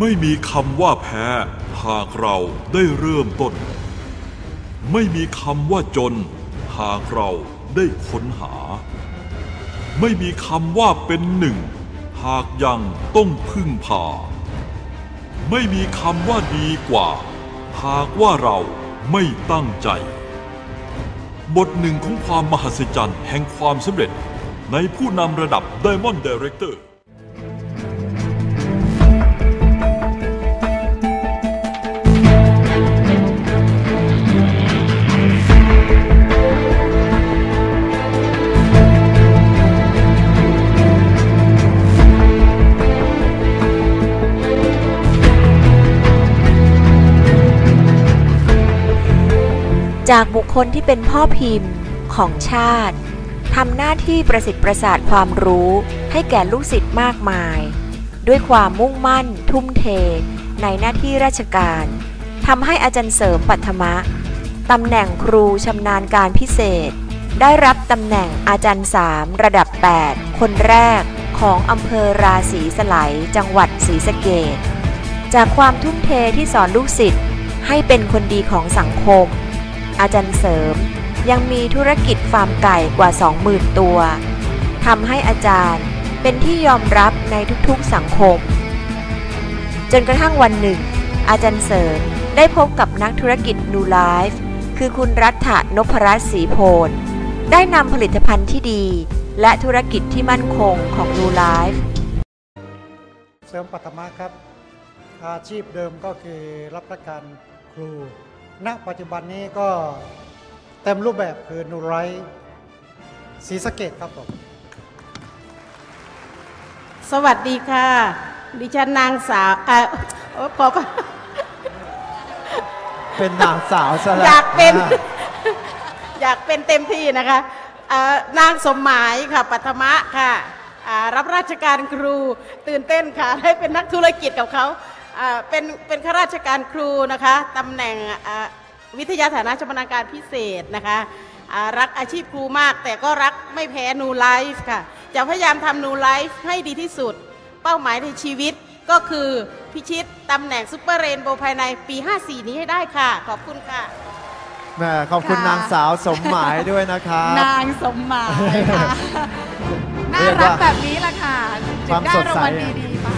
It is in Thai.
ไม่มีคำว่าแพ้ หากเราได้เริ่มต้น ไม่มีคำว่าจน หากเราได้ค้นหา ไม่มีคำว่าเป็นหนึ่ง หากยังต้องพึ่งพา ไม่มีคำว่าดีกว่า หากว่าเราไม่ตั้งใจ บทหนึ่งของความมหัศจรรย์แห่งความสำเร็จในผู้นำระดับ Diamond Director จากบุคคลที่เป็นพ่อพิมพ์ของชาติทำหน้าที่ประสิทธิ์ประสาทความรู้ให้แก่ลูกศิษย์มากมาย ด้วยความมุ่งมั่น ทุ่มเท ในหน้าที่ราชการทำให้อาจารย์เสริมปัทมะตำแหน่งครูชำนาญการพิเศษ ได้รับตำแหน่งอาจารย์สามระดับ 8 คนแรกของอำเภอราศีสไลยจังหวัดศรีสะเกษจากความทุ่มเทที่สอนลูกศิษย์ให้เป็นคนดีของสังคม อาจารย์เสริม ยังมีธุรกิจฟาร์มไก่กว่า 20,000 ตัวทำให้อาจารย์เป็นที่ยอมรับในทุกๆสังคม จนกระทั่งวันหนึ่ง อาจารย์เสริมได้พบกับนักธุรกิจนูไลฟ์คือคุณรัฐนพรัตน์ศรีโพลได้นำผลิตภัณฑ์ที่ดี และธุรกิจที่มั่นคงของนูไลฟ์เสริมปัตมะครับ อาชีพเดิมก็คือรับราชการครู ณปัจจุบันนี้ก็เต็มรูปแบบคือนูไรท์ศรีสะเกดครับผม สวัสดีค่ะ ดิฉันนางสาวเอ่อโอ๊ยขอเป็นนางสาวซะแล้วอยากเป็นอ่าอยากเป็นเต็มที่นะคะเอ่อนางสมหมายค่ะปัทมะค่ะอ่ารับราชการครูตื่นเต้นค่ะ ได้เป็นนักธุรกิจกับเขาอ่า เป็นเป็นข้าราชการครูนะคะตำแหน่งอ่าวิทยาฐานะชำนาญการพิเศษนะคะอ่ารักอาชีพครูมาก แต่ก็รักไม่แพ้นูไลฟ์ค่ะ จะพยายามทำนูไลฟ์ให้ดีที่สุด เป้าหมายในชีวิตก็คือพิชิตตำแหน่งซุปเปอร์เรนโบว์ภายในปี 54 นี้ให้ได้ค่ะ ขอบคุณค่ะแหม่ขอบคุณค่ะนางสาวสมหมายด้วยนะครับนางสมหมายค่ะน่าเรียกรัว่ากแบบนี้แหละค่ะความได้สดรางใสวัลอะดีๆไป